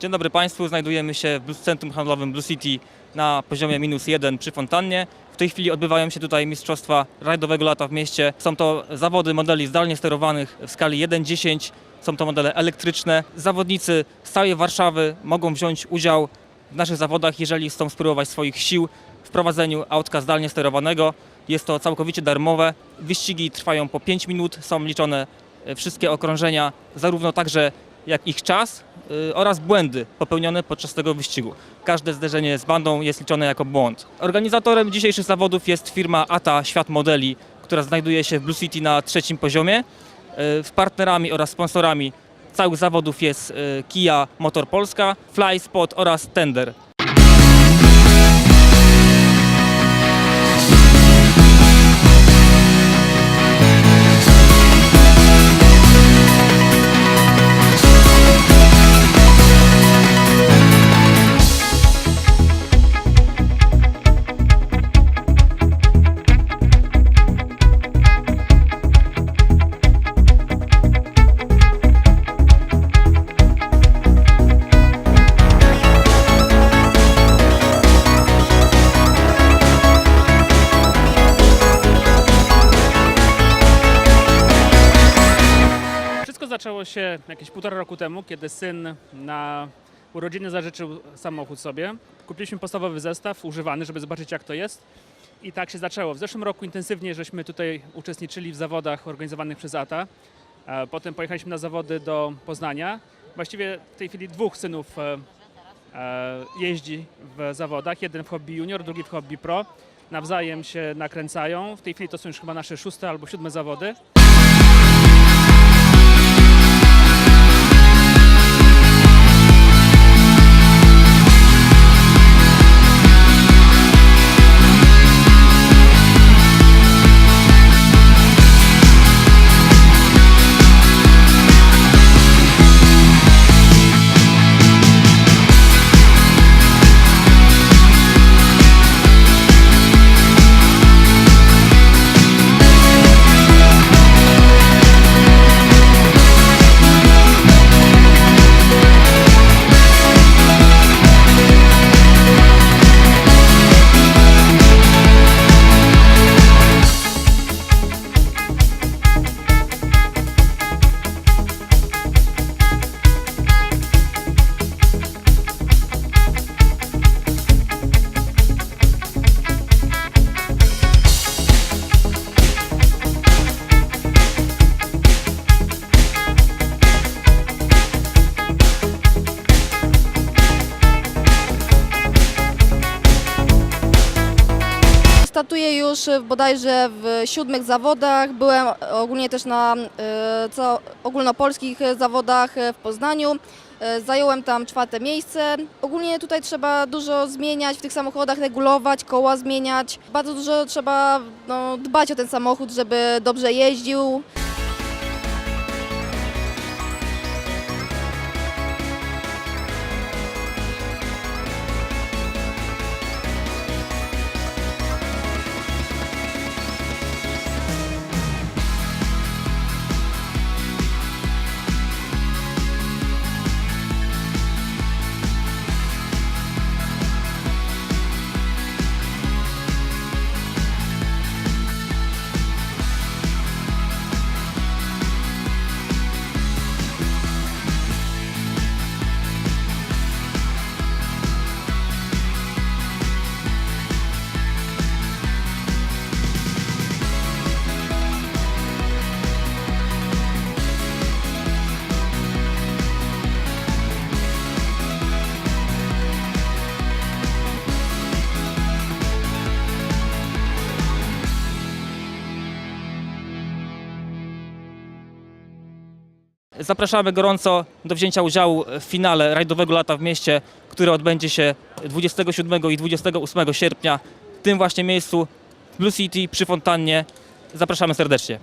Dzień dobry Państwu, znajdujemy się w Centrum Handlowym Blue City na poziomie minus jeden przy fontannie. W tej chwili odbywają się tutaj Mistrzostwa Rajdowego Lata w mieście. Są to zawody modeli zdalnie sterowanych w skali 1-10. Są to modele elektryczne. Zawodnicy z całej Warszawy mogą wziąć udział w naszych zawodach, jeżeli chcą spróbować swoich sił w prowadzeniu autka zdalnie sterowanego. Jest to całkowicie darmowe. Wyścigi trwają po 5 minut, są liczone e, wszystkie okrążenia, zarówno także jak ich czas oraz błędy popełnione podczas tego wyścigu. Każde zderzenie z bandą jest liczone jako błąd. Organizatorem dzisiejszych zawodów jest firma ATA Świat Modeli, która znajduje się w Blue City na trzecim poziomie. Y, partnerami oraz sponsorami całych zawodów jest y, Kia Motor Polska, Fly Spot oraz Tender. Zaczęło się jakieś półtora roku temu, kiedy syn na urodziny zażyczył samochód sobie. Kupiliśmy podstawowy zestaw, używany, żeby zobaczyć jak to jest. I tak się zaczęło. W zeszłym roku intensywnie żeśmy tutaj uczestniczyli w zawodach organizowanych przez ATA. E, Potem pojechaliśmy na zawody do Poznania. Właściwie w tej chwili dwóch synów e, e, jeździ w zawodach. Jeden w hobby junior, drugi w hobby pro. Nawzajem się nakręcają. W tej chwili to są już chyba nasze szóste albo siódme zawody. Startuję już w- bodajże w siódmych zawodach. Byłem ogólnie też na e, ogólnopolskich zawodach e, w Poznaniu. E, Zająłem tam czwarte miejsce. Ogólnie tutaj trzeba dużo zmieniać w tych samochodach, regulować, koła zmieniać. Bardzo dużo trzeba no, dbać o ten samochód, żeby dobrze jeździł. Zapraszamy gorąco do wzięcia udziału w finale rajdowego lata w mieście, które odbędzie się 27 i 28 sierpnia w tym właśnie miejscu Blue City przy fontannie. Zapraszamy serdecznie.